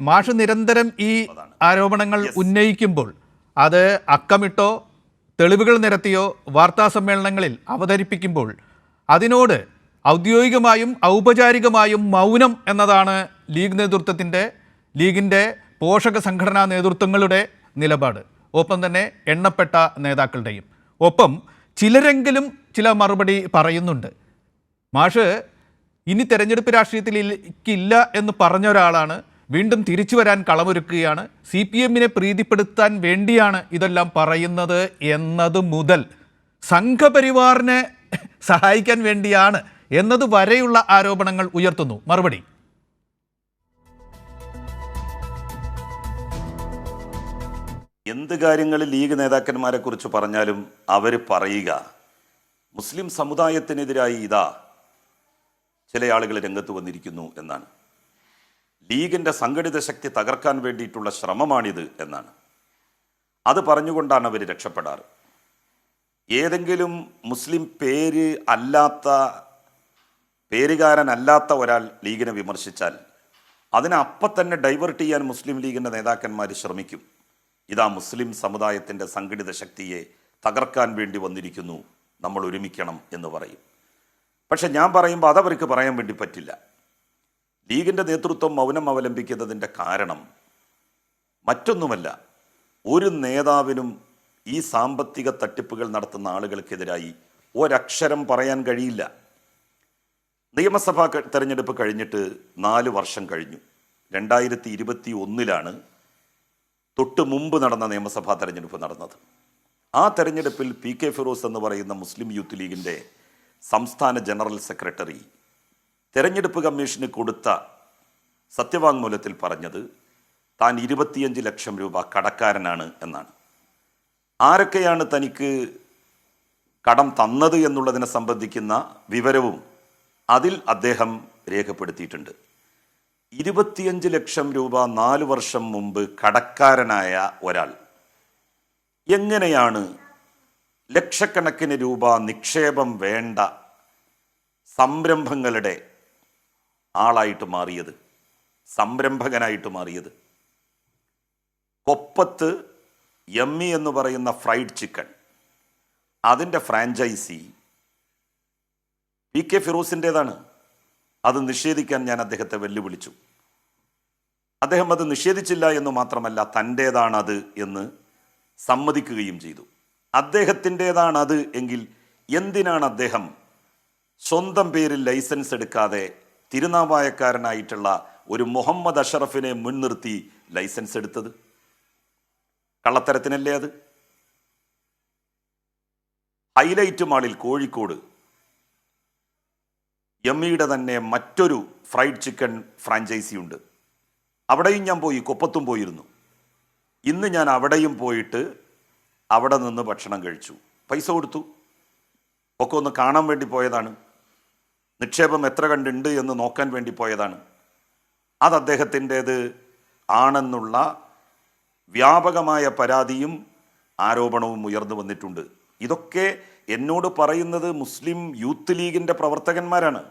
മാഷ് നിരന്തരം ഈ ആരോപണങ്ങൾ ഉന്നയിക്കുമ്പോൾ അത് അക്കമിട്ടോ തെളിവുകൾ നിരത്തിയോ വാർത്താ സമ്മേളനങ്ങളിൽ അവതരിപ്പിക്കുമ്പോൾ അതിനോട് ഔദ്യോഗികമായും ഔപചാരികമായും മൗനം എന്നതാണ് ലീഗ് നേതൃത്വത്തിന്റെ ലീഗിന്റെ പോഷക സംഘടനാ നേതൃത്വങ്ങളുടെ നിലപാട്. ഒപ്പം തന്നെ എണ്ണപ്പെട്ട നേതാക്കളുടെയും. ഒപ്പം ചിലരെങ്കിലും ചില മറുപടി പറയുന്നുണ്ട്. മാഷ് ഇനി തെരഞ്ഞെടുപ്പ് രാഷ്ട്രീയത്തിലേക്കില്ല എന്ന് പറഞ്ഞ ഒരാളാണ് വീണ്ടും തിരിച്ചു വരാൻ കളമൊരുക്കുകയാണ്. സി പി എമ്മിനെ പ്രീതിപ്പെടുത്താൻ വേണ്ടിയാണ് ഇതെല്ലാം പറയുന്നത് എന്നത് മുതൽ. സംഘപരിവാറിനെ സഹായിക്കാൻ വേണ്ടിയാണ് എന്നത് വരെയുള്ള ആരോപണങ്ങൾ ഉയർത്തുന്നു. മറുപടി. എന്ത് കാര്യങ്ങൾ ലീഗ് നേതാക്കന്മാരെ കുറിച്ച് പറഞ്ഞാലും അവർ പറയുക. മുസ്ലിം സമുദായത്തിനെതിരായി ഇതാ ചില ആളുകൾ രംഗത്ത് വന്നിരിക്കുന്നു എന്നാണ്. ലീഗിന്റെ സംഘടിത ശക്തി തകർക്കാൻ വേണ്ടിയിട്ടുള്ള ശ്രമമാണിത് എന്നാണ്. അത് പറഞ്ഞുകൊണ്ടാണ് അവർ രക്ഷപ്പെടാറ്. ഏതെങ്കിലും മുസ്ലിം പേര് അല്ലാത്ത പേരുകാരനല്ലാത്ത ഒരാൾ ലീഗിനെ വിമർശിച്ചാൽ അതിനെ അപ്പം തന്നെ ഡൈവേർട്ട് ചെയ്യാൻ മുസ്ലിം ലീഗിന്റെ നേതാക്കന്മാർ ശ്രമിക്കും. ഇതാ മുസ്ലിം സമുദായത്തിന്റെ സംഘടിത ശക്തിയെ തകർക്കാൻ വേണ്ടി വന്നിരിക്കുന്നു നമ്മൾ ഒരുമിക്കണം എന്ന് പറയും. പക്ഷെ ഞാൻ പറയുമ്പോൾ അതവർക്ക് പറയാൻ വേണ്ടി പറ്റില്ല. ലീഗിന്റെ നേതൃത്വം മൗനം അവലംബിക്കുന്നതിന്റെ കാരണം മറ്റൊന്നുമല്ല. ഒരു നേതാവിനും ഈ സാമ്പത്തിക തട്ടിപ്പുകൾ നടത്തുന്ന ആളുകൾക്കെതിരായി ഒരക്ഷരം പറയാൻ കഴിയില്ല. നിയമസഭാ തെരഞ്ഞെടുപ്പ് കഴിഞ്ഞിട്ട് നാല് വർഷം കഴിഞ്ഞു. രണ്ടായിരത്തി ഇരുപത്തി ഒന്നിലാണ് തൊട്ട് മുമ്പ് നടന്ന നിയമസഭാ തെരഞ്ഞെടുപ്പ് നടന്നത്. ആ തെരഞ്ഞെടുപ്പിൽ പി കെ ഫിറോസ് എന്ന് പറയുന്ന മുസ്ലിം യൂത്ത് ലീഗിന്റെ സംസ്ഥാന ജനറൽ സെക്രട്ടറി തെരഞ്ഞെടുപ്പ് കമ്മീഷന് കൊടുത്ത സത്യവാങ്മൂലത്തിൽ പറഞ്ഞത് താൻ ഇരുപത്തിയഞ്ച് ലക്ഷം രൂപ കടക്കാരനാണ് എന്നാണ്. ആരൊക്കെയാണ് തനിക്ക് കടം തന്നത് എന്നുള്ളതിനെ സംബന്ധിക്കുന്ന വിവരവും അതിൽ അദ്ദേഹം രേഖപ്പെടുത്തിയിട്ടുണ്ട്. ഇരുപത്തിയഞ്ച് ലക്ഷം രൂപ നാല് വർഷം മുമ്പ് കടക്കാരനായ ഒരാൾ. എങ്ങനെയാണ് ലക്ഷക്കണക്കിന് രൂപ നിക്ഷേപം വേണ്ട സംരംഭങ്ങളുടെ ആളായിട്ട് മാറിയത് സംരംഭകനായിട്ട് മാറിയത്. കൊപ്പത്ത് എമ്മി എന്ന് പറയുന്ന ഫ്രൈഡ് ചിക്കൻ അതിന്റെ ഫ്രാഞ്ചൈസി പി കെ ഫിറോസിന്റെതാണ്. അത് നിഷേധിക്കാൻ ഞാൻ അദ്ദേഹത്തെ വെല്ലുവിളിച്ചു. അദ്ദേഹം അത് നിഷേധിച്ചില്ല എന്ന് മാത്രമല്ല തന്റേതാണത് എന്ന് സമ്മതിക്കുകയും ചെയ്തു. അദ്ദേഹത്തിന്റേതാണത് എങ്കിൽ എന്തിനാണ് അദ്ദേഹം സ്വന്തം പേരിൽ ലൈസൻസ് എടുക്കാതെ തിരുനാവായക്കാരനായിട്ടുള്ള ഒരു മുഹമ്മദ് അഷറഫിനെ മുൻനിർത്തി ലൈസൻസ് എടുത്തത്? കള്ളത്തരത്തിനല്ലേ അത്? ഹൈലൈറ്റ് മാളിൽ കോഴിക്കോട് എമ്മിയുടെ തന്നെ മറ്റൊരു ഫ്രൈഡ് ചിക്കൻ ഫ്രാഞ്ചൈസി ഉണ്ട് അവിടെയും ഞാൻ പോയി കൊപ്പത്തും പോയിരുന്നു. ഇന്ന് ഞാൻ അവിടെയും പോയിട്ട് അവിടെ നിന്ന് ഭക്ഷണം കഴിച്ചു. പൈസ കൊടുത്തു. ഒക്കെ ഒന്ന് കാണാൻ വേണ്ടി പോയതാണ്. നിക്ഷേപം എത്ര കണ്ടുണ്ട് എന്ന് നോക്കാൻ വേണ്ടി പോയതാണ്. അത് അദ്ദേഹത്തിന്റേത് ആണെന്നുള്ള വ്യാപകമായ പരാതിയും ആരോപണവും ഉയർന്നു വന്നിട്ടുണ്ട്. ഇതൊക്കെ എന്നോട് പറയുന്നത് മുസ്ലിം യൂത്ത് ലീഗിന്റെ പ്രവർത്തകന്മാരാണ്.